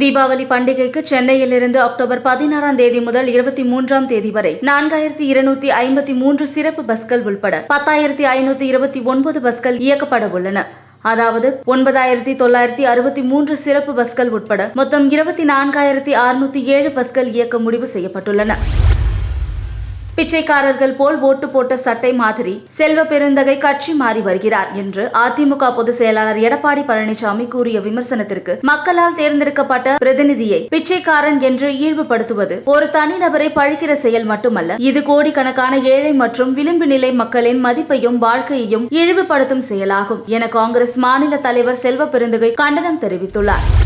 தீபாவளி பண்டிகைக்கு சென்னையிலிருந்து அக்டோபர் பதினாறாம் தேதி முதல் இருபத்தி மூன்றாம் தேதி வரை நான்காயிரத்தி இருநூத்தி ஐம்பத்தி மூன்று சிறப்பு பஸ்கள் உள்பட பத்தாயிரத்தி ஐநூத்தி இருபத்தி ஒன்பது பஸ்கள் இயக்கப்பட உள்ளன. அதாவது ஒன்பதாயிரத்தி தொள்ளாயிரத்தி அறுபத்தி மூன்று சிறப்பு பஸ்கள் உட்பட மொத்தம் இருபத்தி நான்காயிரத்தி அறுநூத்தி ஏழு பஸ்கள் இயக்க முடிவு செய்யப்பட்டுள்ளன. பிச்சைக்காரர்கள் போல் ஓட்டு போட்ட சட்டை மாதிரி செல்வ பெருந்தகை கட்சி மாறி வருகிறார் என்று அதிமுக பொதுச் செயலாளர் எடப்பாடி பழனிசாமி கூறிய விமர்சனத்திற்கு மக்களால் தேர்ந்தெடுக்கப்பட்ட பிரதிநிதியை பிச்சைக்காரன் என்று இழிவுபடுத்துவது ஒரு தனிநபரை பழிக்கிற செயல் மட்டுமல்ல இது கோடிக்கணக்கான ஏழை மற்றும் விளிம்பு நிலை மக்களின் மதிப்பையும் வாழ்க்கையையும் இழிவுபடுத்தும் செயலாகும் என காங்கிரஸ் மாநில தலைவர் செல்வ பெருந்தகை கண்டனம் தெரிவித்துள்ளார்.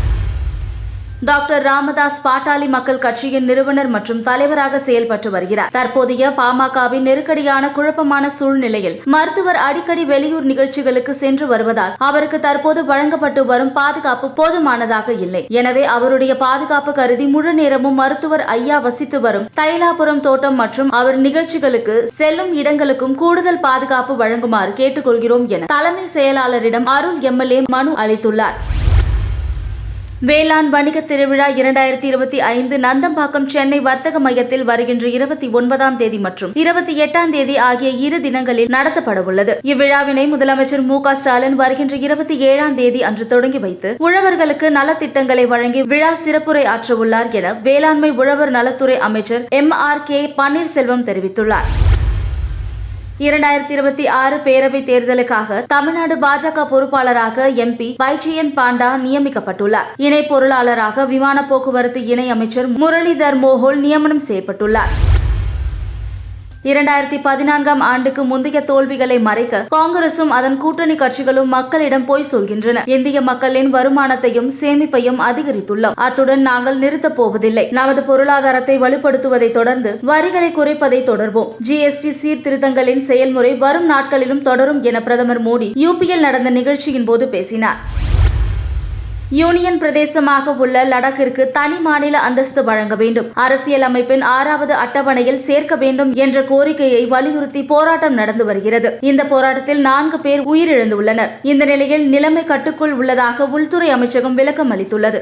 டாக்டர் ராமதாஸ் பாட்டாளி மக்கள் கட்சியின் நிறுவனர் மற்றும் தலைவராக செயல்பட்டு வருகிறார். தற்போதைய பாமகவின் நெருக்கடியான குழப்பமான சூழ்நிலையில் மருத்துவர் அடிக்கடி வெளியூர் நிகழ்ச்சிகளுக்கு சென்று வருவதால் அவருக்கு தற்போது வழங்கப்பட்டு வரும் பாதுகாப்பு போதுமானதாக இல்லை. எனவே அவருடைய பாதுகாப்பு கருதி முழு நேரமும் மருத்துவர் ஐயா வசித்து வரும் தைலாபுரம் தோட்டம் மற்றும் அவர் நிகழ்ச்சிகளுக்கு செல்லும் இடங்களுக்கும் கூடுதல் பாதுகாப்பு வழங்குமாறு கேட்டுக்கொள்கிறோம் என தலைமை செயலாளரிடம் அருள் எம்எல்ஏ மனு அளித்துள்ளார். வேளாண் வணிக திருவிழா இரண்டாயிரத்தி இருபத்தி ஐந்து நந்தம்பாக்கம் சென்னை வர்த்தக மையத்தில் வருகின்ற இருபத்தி ஒன்பதாம் தேதி மற்றும் இருபத்தி எட்டாம் தேதி ஆகிய இரு தினங்களில் நடத்தப்படவுள்ளது. இவ்விழாவினை முதலமைச்சர் மு ஸ்டாலின் வருகின்ற இருபத்தி ஏழாம் தேதி அன்று தொடங்கி வைத்து உழவர்களுக்கு நலத்திட்டங்களை வழங்கி விழா சிறப்புரை ஆற்றவுள்ளார் என வேளாண்மை உழவர் நலத்துறை அமைச்சர் எம் ஆர் கே பன்னீர்செல்வம் தெரிவித்துள்ளார். இரண்டாயிரத்தி இருபத்தி ஆறு பேரவைத் தேர்தலுக்காக தமிழ்நாடு பாஜக பொறுப்பாளராக எம்பி பைஜியன் பாண்டா நியமிக்கப்பட்டுள்ளார். இணை பொருளாளராக விமான போக்குவரத்து இணை அமைச்சர் முரளிதர் மோகோல் நியமனம் செய்யப்பட்டுள்ளார். இரண்டாயிரத்தி பதினான்காம் ஆண்டுக்கு முந்தைய தோல்விகளை மறைக்க காங்கிரசும் அதன் கூட்டணி கட்சிகளும் மக்களிடம் போய் சொல்கின்றன. இந்திய மக்களின் வருமானத்தையும் சேமிப்பையும் அதிகரித்துள்ளோம். அத்துடன் நாங்கள் நிறுத்தப் போவதில்லை. நமது பொருளாதாரத்தை வலுப்படுத்துவதை தொடர்ந்து வரிகளை குறைப்பதை தொடர்வோம். ஜிஎஸ்டி சீர்திருத்தங்களின் செயல்முறை வரும் நாட்களிலும் தொடரும் என பிரதமர் மோடி யூபியில் நடந்த நிகழ்ச்சியின் போது பேசினார். யூனியன் பிரதேசமாக உள்ள லடாக்கிற்கு தனி மாநில அந்தஸ்து வழங்க வேண்டும். அரசியல் அமைப்பின் ஆறாவது அட்டவணையில் சேர்க்க வேண்டும் என்ற கோரிக்கையை வலியுறுத்தி போராட்டம் நடந்து வருகிறது. இந்த போராட்டத்தில் நான்கு பேர் உயிரிழந்துள்ளனர். இந்த நிலையில் நிலைமை கட்டுக்குள் உள்ளதாக உள்துறை அமைச்சகம் விளக்கம் அளித்துள்ளது.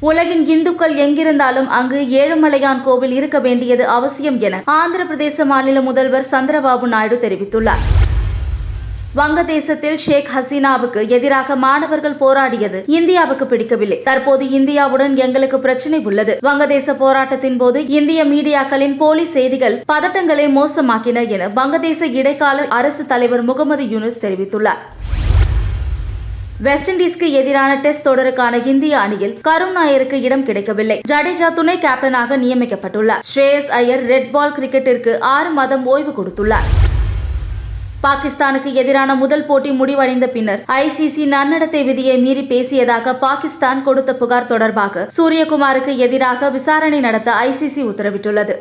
உலகின் இந்துக்கள் எங்கிருந்தாலும் அங்கு ஏழுமலையான் கோவில் இருக்க வேண்டியது அவசியம் என ஆந்திர பிரதேச மாநில முதல்வர் சந்திரபாபு நாயுடு தெரிவித்துள்ளார். வங்கதேசத்தில் ஷேக் ஹசீனாவுக்கு எதிராக மாணவர்கள் போராடியது இந்தியாவுக்கு பிடிக்கவில்லை. தற்போது இந்தியாவுடன் எங்களுக்கு பிரச்சனை உள்ளது. வங்கதேச போராட்டத்தின் போது இந்திய மீடியாக்களின் போலி செய்திகள் பதட்டங்களை மோசமாக்கின என வங்கதேச இடைக்கால அரசு தலைவர் முகமது யூனுஸ் தெரிவித்துள்ளார். வெஸ்ட் இண்டீஸ்க்கு எதிரான டெஸ்ட் தொடருக்கான இந்திய அணியில் கருண் நாயருக்கு இடம் கிடைக்கவில்லை. ஜடேஜா துணை கேப்டனாக நியமிக்கப்பட்டுள்ளார். ஸ்ரேயஸ் ஐயர் ரெட் பால் கிரிக்கெட்டிற்கு ஆறு மாதம் ஓய்வு கொடுத்துள்ளார். பாகிஸ்தானுக்கு எதிரான முதல் போட்டி முடிவடைந்த பின்னர் ஐசிசி நன்னடத்தை விதியை மீறி பேசியதாக பாகிஸ்தான் கொடுத்த புகார் தொடர்பாக சூரியகுமாருக்கு எதிராக விசாரணை நடத்த ஐசிசி உத்தரவிட்டுள்ளது.